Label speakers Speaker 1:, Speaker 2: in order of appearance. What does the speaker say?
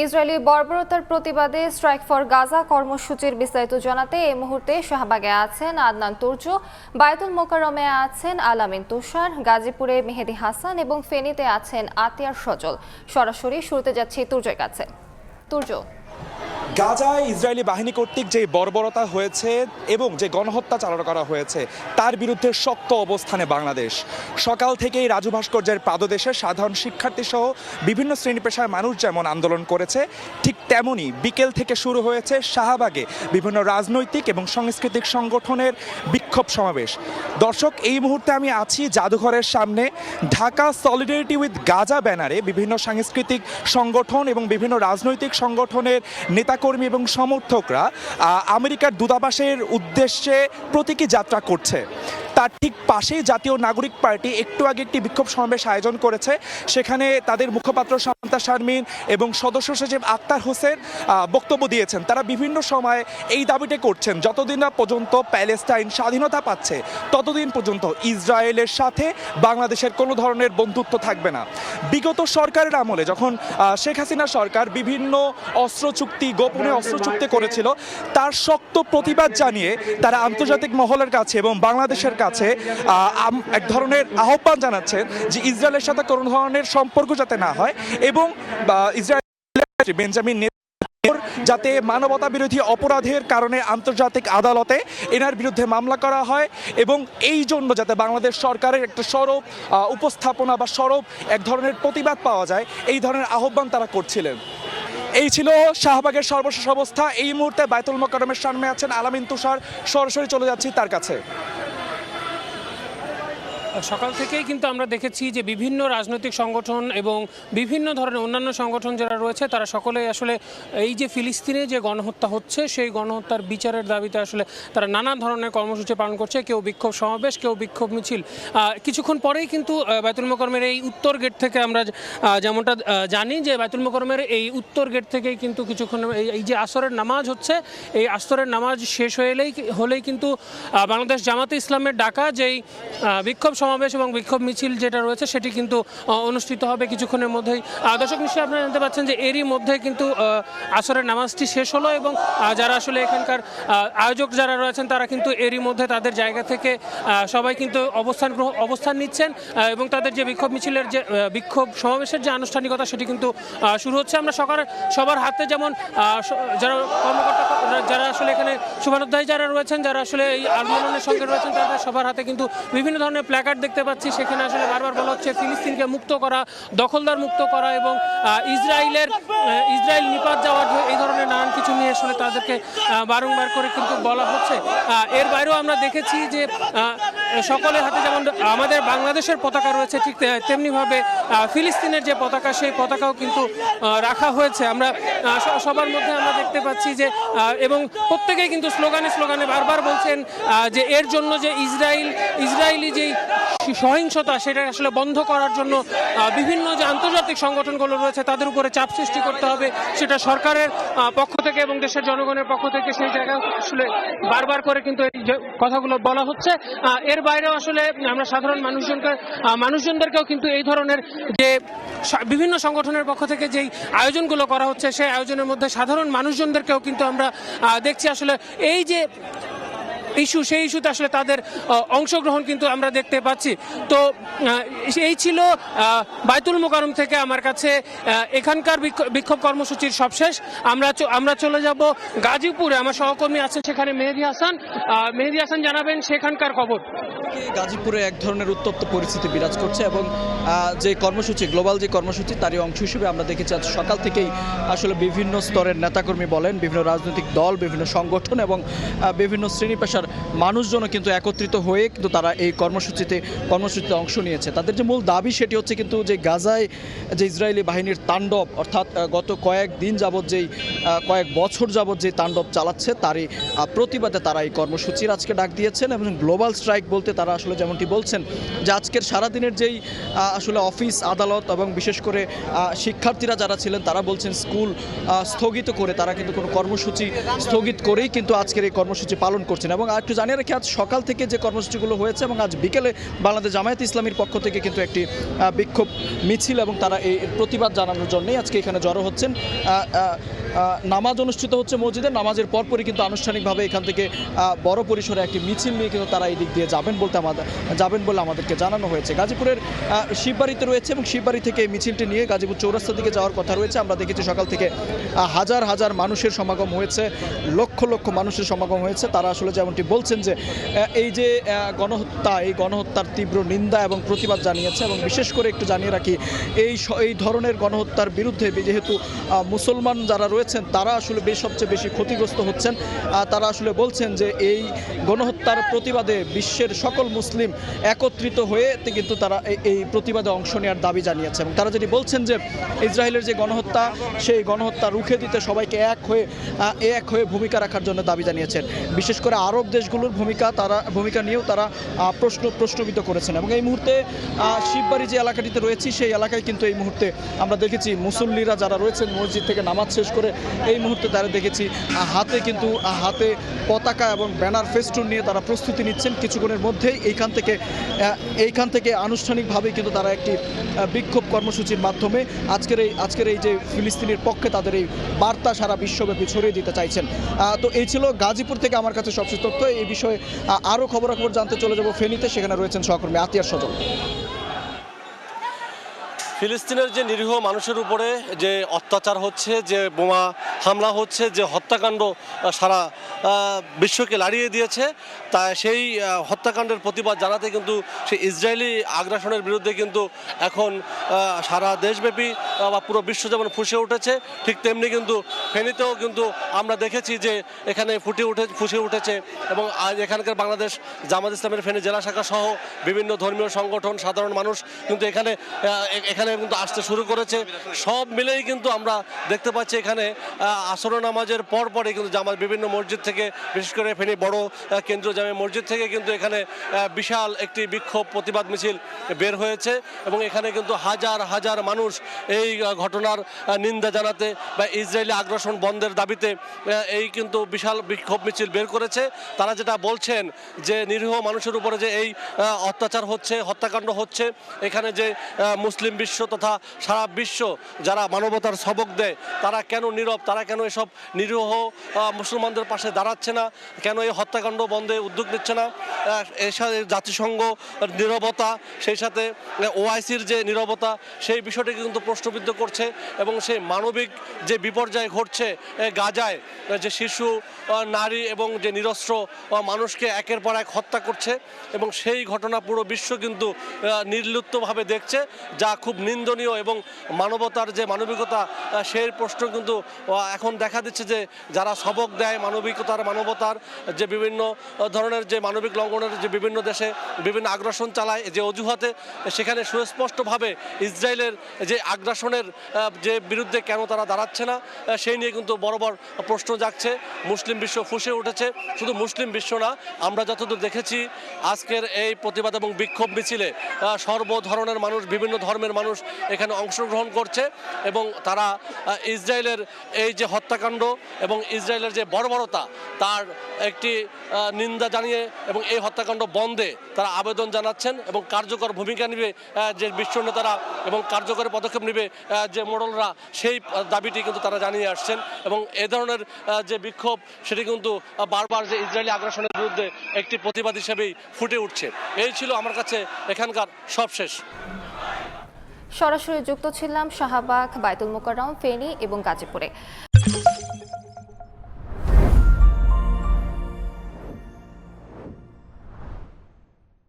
Speaker 1: Israeli বর্বরতার প্রতিবাদে strike for Gaza কর্মসূচির বিস্তারিত জানাতে এই মুহূর্তে শাহবাগে আছেন আদনান তুর্য, বায়তুল মোকারমে আছেন আলামিন তুষার, গাজীপুরে মেহেদি হাসান এবং ফেনীতে আছেন আতিয়ার সজল। সরাসরি শুরুতে যাচ্ছি তুর্যের কাছে। তুর্য
Speaker 2: গাজায় ইসরায়েলি বাহিনী কর্তৃক যে বর্বরতা হয়েছে এবং যে গণহত্যা চালানো করা হয়েছে, তার বিরুদ্ধে শক্ত অবস্থানে বাংলাদেশ। সকাল থেকেই রাজু ভাস্কর্যের পাদদেশে সাধারণ শিক্ষার্থী সহ বিভিন্ন শ্রেণি পেশার মানুষ যেমন আন্দোলন করেছে, ঠিক তেমনই বিকেল থেকে শুরু হয়েছে শাহবাগে বিভিন্ন রাজনৈতিক এবং সাংস্কৃতিক সংগঠনের বিক্ষোভ সমাবেশ। দর্শক, এই মুহূর্তে আমি আছি জাদুঘরের সামনে। ঢাকা সলিডারিটি উইথ গাজা ব্যানারে বিভিন্ন সাংস্কৃতিক সংগঠন এবং বিভিন্ন রাজনৈতিক সংগঠনের নেতাকর্মী এবং সমর্থকরা আমেরিকার দূতাবাসের উদ্দেশ্যে প্রতীকী যাত্রা করছে। তার ঠিক পাশেই জাতীয় নাগরিক পার্টি একটু আগে একটি বিক্ষোভ সমাবেশ আয়োজন করেছে। সেখানে তাদের মুখপাত্র শান্তা শারমিন এবং সদস্য সচিব আক্তার হোসেন বক্তব্য দিয়েছেন। তারা বিভিন্ন সময় এই দাবিটা করছেন, যতদিন না পর্যন্ত প্যালেস্টাইন স্বাধীনতা পাচ্ছে, ততদিন পর্যন্ত ইসরায়েলের সাথে বাংলাদেশের কোনো ধরনের বন্ধুত্ব থাকবে না। বিগত সরকারের আমলে যখন শেখ হাসিনা সরকার বিভিন্ন অস্ত্র চুক্তি, গোপনে অস্ত্র চুক্তি করেছিল, তার শক্ত প্রতিবাদ জানিয়ে তারা আন্তর্জাতিক মহলের কাছে এবং বাংলাদেশের কাছে এক ধরনের আহ্বান জানাচ্ছেন যে ইসরায়েলের সাথে কোনো ধরনের সম্পর্ক যাতে না হয় এবং ইসরায়েল বেঞ্জামিন যাতে মানবতা বিরোধী অপরাধের কারণে আন্তর্জাতিক আদালতে এনার বিরুদ্ধে মামলা করা হয় এবং এই জন্য যাতে বাংলাদেশ সরকারের একটা সরব উপস্থাপনা বা সরব এক ধরনের প্রতিবাদ পাওয়া যায়, এই ধরনের আহ্বান তারা করছিলেন। এই ছিল শাহবাগের সর্বশেষ অবস্থা। এই মুহূর্তে বায়তুল মোকারমের সামনে আছেন আলামিন তুষার। সরাসরি চলে যাচ্ছি তার কাছে।
Speaker 3: সকাল থেকেই কিন্তু আমরা দেখেছি যে বিভিন্ন রাজনৈতিক সংগঠন এবং বিভিন্ন ধরনের অন্যান্য সংগঠন যারা রয়েছে, তারা সকলেই আসলে এই যে ফিলিস্তিনে যে গণহত্যা হচ্ছে, সেই গণহত্যার বিচারের দাবিতে আসলে তারা নানা ধরনের কর্মসূচি পালন করছে। কেউ বিক্ষোভ সমাবেশ, কেউ বিক্ষোভ মিছিল। কিছুক্ষণ পরেই কিন্তু বায়তুল মোকরমের এই উত্তর গেট থেকে আমরা যেমনটা জানি যে বায়তুল মোকরমের এই উত্তর গেট থেকেই কিন্তু কিছুক্ষণ, এই- এই যে আসরের নামাজ হচ্ছে, এই আসরের নামাজ শেষ হলেই হলেই কিন্তু বাংলাদেশ জামাতে ইসলামের ডাকা যেই বিক্ষোভ সমাবেশ এবং বিক্ষোভ মিছিল যেটা রয়েছে সেটি কিন্তু অনুষ্ঠিত হবে কিছুক্ষণের মধ্যেই। দর্শক, নিশ্চয়ই আপনারা জানতে পারছেন যে এরই মধ্যে কিন্তু আসরের নামাজটি শেষ হলো এবং যারা আসলে এখানকার আয়োজক যারা রয়েছেন তারা কিন্তু এরই মধ্যে তাদের জায়গা থেকে সবাই কিন্তু অবস্থান অবস্থান নিচ্ছেন এবং তাদের যে বিক্ষোভ মিছিলের যে বিক্ষোভ সমাবেশের যে আনুষ্ঠানিকতা সেটি কিন্তু শুরু হচ্ছে। আমরা সকাল সবার হাতে যেমন যারা কর্মকর্তা, যারা আসলে এখানে শুভানুধ্যায়ী যারা রয়েছেন, যারা আসলে এই আন্দোলনের সঙ্গে রয়েছেন তাদের সবার হাতে কিন্তু বিভিন্ন ধরনের প্ল্যাকার্ড দেখতে পাচ্ছি, সেখানে আসলে বারবার বলা হচ্ছে ফিলিস্তিনকে মুক্ত করা, দখলদার মুক্ত করা এবং ইসরায়েলের ইসরায়েল নিপাত যাওয়ার এই ধরনের নানান কিছু নিয়ে আসলে তাদেরকে বারংবার করে কিন্তু বলা হচ্ছে। এর বাইরেও আমরা দেখেছি যে সকলের হাতে যেমন আমাদের বাংলাদেশের পতাকা রয়েছে, ঠিক তেমনিভাবে ফিলিস্তিনের যে পতাকা, সেই পতাকাও কিন্তু রাখা হয়েছে। আমরা সবার মধ্যে আমরা দেখতে পাচ্ছি যে এবং প্রত্যেকেই কিন্তু স্লোগানে স্লোগানে বারবার বলছেন যে এর জন্য যে ইসরায়েল, ইসরায়েলি যেই সহিংসতা সেটা আসলে বন্ধ করার জন্য বিভিন্ন যে আন্তর্জাতিক সংগঠনগুলো রয়েছে তাদের উপরে চাপ সৃষ্টি করতে হবে। সেটা সরকারের পক্ষ থেকে এবং দেশের জনগণের পক্ষ থেকে সেই জায়গায় আসলে বারবার করে কিন্তু এই কথাগুলো বলা হচ্ছে। এর বাইরেও আসলে আমরা সাধারণ মানুষজনকে মানুষজনদেরকেও কিন্তু এই ধরনের যে বিভিন্ন সংগঠনের পক্ষ থেকে যেই আয়োজনগুলো করা হচ্ছে, সেই আয়োজনের মধ্যে সাধারণ মানুষজনদেরকেও কিন্তু আমরা দেখছি। আসলে এই যে ইস্যু, সেই ইস্যুতে আসলে তাদের অংশগ্রহণ কিন্তু আমরা দেখতে পাচ্ছি। তো এই ছিল বায়তুল মোকারম থেকে আমার কাছে এখানকার বিক্ষ- বিক্ষোভ কর্মসূচির সবশেষ। আমরা আমরা চলে যাব গাজীপুরে। আমার সহকর্মী আছে সেখানে মেহেদি হাসান। মেহেদি হাসান জানাবেন সেখানকার খবর।
Speaker 4: গাজীপুরে এক ধরনের উত্তপ্ত পরিস্থিতি বিরাজ করছে এবং যে কর্মসূচি, গ্লোবাল যে কর্মসূচি, তারই অংশ হিসেবে আমরা দেখেছি আজ সকাল থেকেই আসলে বিভিন্ন স্তরের নেতাকর্মী বলেন, বিভিন্ন রাজনৈতিক দল, বিভিন্ন সংগঠন এবং বিভিন্ন শ্রেণি পেশার মানুষজনও কিন্তু একত্রিত হয়ে কিন্তু তারা এই কর্মসূচিতে কর্মসূচিতে অংশ নিয়েছে। তাদের যে মূল দাবি সেটি হচ্ছে কিন্তু যে গাজায় যে ইসরায়েলি বাহিনীর তাণ্ডব, অর্থাৎ গত কয়েক দিন যাবৎ যেই কয়েক বছর যাবৎ যে তাণ্ডব চালাচ্ছে, তারই প্রতিবাদে তারা এই কর্মসূচির আজকে ডাক দিয়েছেন এবং গ্লোবাল স্ট্রাইক বলতে তারা আসলে যেমনটি বলছেন যে আজকের সারাদিনের যেই আসলে অফিস, আদালত এবং বিশেষ করে শিক্ষার্থীরা যারা ছিলেন তারা বলছেন স্কুল স্থগিত করে তারা কিন্তু কোনো কর্মসূচি স্থগিত করেই কিন্তু আজকের এই কর্মসূচি পালন করছেন এবং একটু জানিয়ে রাখি, আজ সকাল থেকে যে কর্মসূচিগুলো হয়েছে এবং আজ বিকেলে বাংলাদেশ জামায়াত ইসলামীর পক্ষ থেকে কিন্তু একটি বিক্ষোভ মিছিল এবং তারা এই প্রতিবাদ জানানোর জন্যই আজকে এখানে জড়ো হচ্ছেন। নামাজ অনুষ্ঠিত হচ্ছে মসজিদে। নামাজের পরপরই কিন্তু আনুষ্ঠানিকভাবে এখান থেকে বড় পরিসরে একটি মিছিল নিয়ে কিন্তু তারা এই দিক দিয়ে যাবেন বলতে আমাদের যাবেন বলে আমাদেরকে জানানো হয়েছে। গাজীপুরের শিববাড়িতে রয়েছে এবং শিববাড়ি থেকে এই মিছিলটি নিয়ে গাজীপুর চৌরাস্তার দিকে যাওয়ার কথা রয়েছে। আমরা দেখেছি সকাল থেকে হাজার হাজার মানুষের সমাগম হয়েছে, লক্ষ লক্ষ মানুষের সমাগম হয়েছে। তারা আসলে যেমনটি বলছেন যে এই যে গণহত্যা, এই গণহত্যার তীব্র নিন্দা এবং প্রতিবাদ জানিয়েছে এবং বিশেষ করে একটু জানিয়ে রাখি, এই এই ধরনের গণহত্যার বিরুদ্ধে যেহেতু মুসলমান যারা রয়েছেন তারা আসলে বেশ সবচেয়ে বেশি ক্ষতিগ্রস্ত হচ্ছেন। তারা আসলে বলছেন যে এই গণহত্যার প্রতিবাদে বিশ্বের সকল মুসলিম একত্রিত হয়ে কিন্তু তারা এই- প্রতিবাদে অংশ নেওয়ার দাবি জানিয়েছে। এবং তারা যেটি বলছেন যে ইসরায়েলের যে গণহত্যা, সেই গণহত্যা রুখে দিতে সবাইকে এক হয়ে এক হয়ে ভূমিকা রাখার জন্য দাবি জানিয়েছেন। বিশেষ করে আরব দেশগুলোর ভূমিকা তারা, ভূমিকা নিয়েও তারা প্রশ্ন প্রশ্নবিদ্ধ করেছেন। এবং এই মুহূর্তে শিববাড়ি যে এলাকাটিতে রয়েছি, সেই এলাকায় কিন্তু এই মুহূর্তে আমরা দেখেছি মুসল্লিরা যারা রয়েছেন মসজিদ থেকে নামাজ শেষ করে এই মুহূর্তে তারা দেখেছি হাতে কিন্তু হাতে পতাকা এবং ব্যানার ফেস্টুন নিয়ে তারা প্রস্তুতি নিচ্ছেন কিছুক্ষণের মধ্যেই। এইখান থেকে এইখান থেকে আনুষ্ঠানিকভাবে কিন্তু তারা একটি বিক্ষোভ কর্মসূচির মাধ্যমে আজকের এই আজকের এই যে ফিলিস্তিনের পক্ষে তাদের এই বার্তা সারা বিশ্বব্যাপী ছড়িয়ে দিতে চাইছেন। তো এই ছিল গাজীপুর থেকে আমার কাছে সবচেয়ে তথ্য। এই বিষয়ে আরও খবরাখবর জানতে চলে যাব ফেনীতে। সেখানে রয়েছেন সহকর্মী আতিয়ার সজল।
Speaker 5: ফিলিস্তিনের যে নিরীহ মানুষের উপরে যে অত্যাচার হচ্ছে, যে বোমা হামলা হচ্ছে, যে হত্যাকাণ্ড সারা বিশ্বকে লাড়িয়ে দিয়েছে, তা সেই হত্যাকাণ্ডের প্রতিবাদ জানাতে কিন্তু সেই ইসরায়েলি আগ্রাসনের বিরুদ্ধে কিন্তু এখন সারা দেশব্যাপী বা পুরো বিশ্ব যেমন ফুসে উঠেছে, ঠিক তেমনি কিন্তু ফেনীতেও কিন্তু আমরা দেখেছি যে এখানে ফুটে উঠে, ফুসে উঠেছে এবং আজ এখানকার বাংলাদেশ, জামাত ইসলামের ফেনী জেলা শাখা সহ বিভিন্ন ধর্মীয় সংগঠন, সাধারণ মানুষ কিন্তু এখানে এখানে কিন্তু আসতে শুরু করেছে। সব মিলেই কিন্তু আমরা দেখতে পাচ্ছি এখানে আসর নামাজের পর পরে কিন্তু জামাত বিভিন্ন মসজিদ থেকে, বিশেষ করে ফেনী বড় কেন্দ্র জামে মসজিদ থেকে কিন্তু এখানে বিশাল একটি বিক্ষোভ প্রতিবাদ মিছিল বের হয়েছে এবং এখানে কিন্তু হাজার হাজার মানুষ এই ঘটনার নিন্দা জানাতে বা ইসরায়েলি আগ্রাসন বন্ধের দাবিতে এই কিন্তু বিশাল বিক্ষোভ মিছিল বের করেছে। তারা যেটা বলছেন যে নিরীহ মানুষের উপরে যে এই অত্যাচার হচ্ছে, হত্যাকাণ্ড হচ্ছে, এখানে যে মুসলিম বিশ্ব তথা সারা বিশ্ব যারা মানবতার সবক দেয়, তারা কেন নীরব? তারা কেন এসব নিরীহ মুসলমানদের পাশে দাঁড়াচ্ছে না? কেন এই হত্যাকাণ্ড বন্ধে উদ্যোগ নিচ্ছে না? এর সাথে জাতিসংঘ নীরবতা, সেই সাথে ওআইসির যে নীরবতা, সেই বিষয়টি কিন্তু প্রশ্নবিদ্ধ করছে এবং সেই মানবিক যে বিপর্যয় ঘটছে গাজায়, যে শিশু নারী এবং যে নিরস্ত্র মানুষকে একের পর এক হত্যা করছে এবং সেই ঘটনা পুরো বিশ্ব কিন্তু নির্লুপ্তভাবে দেখছে, যা খুব নিন্দনীয় এবং মানবতার যে মানবিকতা সেই প্রশ্ন কিন্তু এখন দেখা দিচ্ছে যে যারা সবক দেয় মানবিকতার, মানবতার, যে বিভিন্ন ধরনের যে মানবিক লঙ্ঘনের যে বিভিন্ন দেশে বিভিন্ন আগ্রাসন চালায় যে অজুহাতে, সেখানে সুস্পষ্টভাবে ইসরায়েলের যে আগ্রাসনের যে বিরুদ্ধে কেন তারা দাঁড়াচ্ছে না সেই নিয়ে কিন্তু বড় প্রশ্ন জাগছে। মুসলিম বিশ্ব ফুসে উঠেছে। শুধু মুসলিম বিশ্ব না, আমরা যতদূর দেখেছি, আজকের এই প্রতিবাদ এবং বিক্ষোভ মিছিলে সর্ব ধরনের মানুষ, বিভিন্ন ধর্মের মানুষ এখানে অংশগ্রহণ করছে এবং তারা ইসরায়েলের এই যে হত্যাকাণ্ড এবং ইসরায়েলের যে বর্বরতা, তার একটি নিন্দা জানিয়ে এবং এই হত্যাকাণ্ড বন্ধে তারা আবেদন জানাচ্ছেন এবং কার্যকর ভূমিকা নেবে যে বিশ্ব নেতারা এবং কার্যকরী পদক্ষেপ নেবে যে মোড়লরা, সেই দাবিটি কিন্তু তারা জানিয়ে আসছেন এবং এ ধরনের যে বিক্ষোভ, সেটি কিন্তু বারবার যে ইসরায়েলি আগ্রাসনের বিরুদ্ধে একটি প্রতিবাদ হিসেবেই ফুটে উঠছে। এই ছিল আমার কাছে এখানকার সবশেষ।
Speaker 1: সরাসরি যুক্ত ছিলাম শাহবাগ বাইতুল মোকাররম ফেনী এবং গাজীপুরে।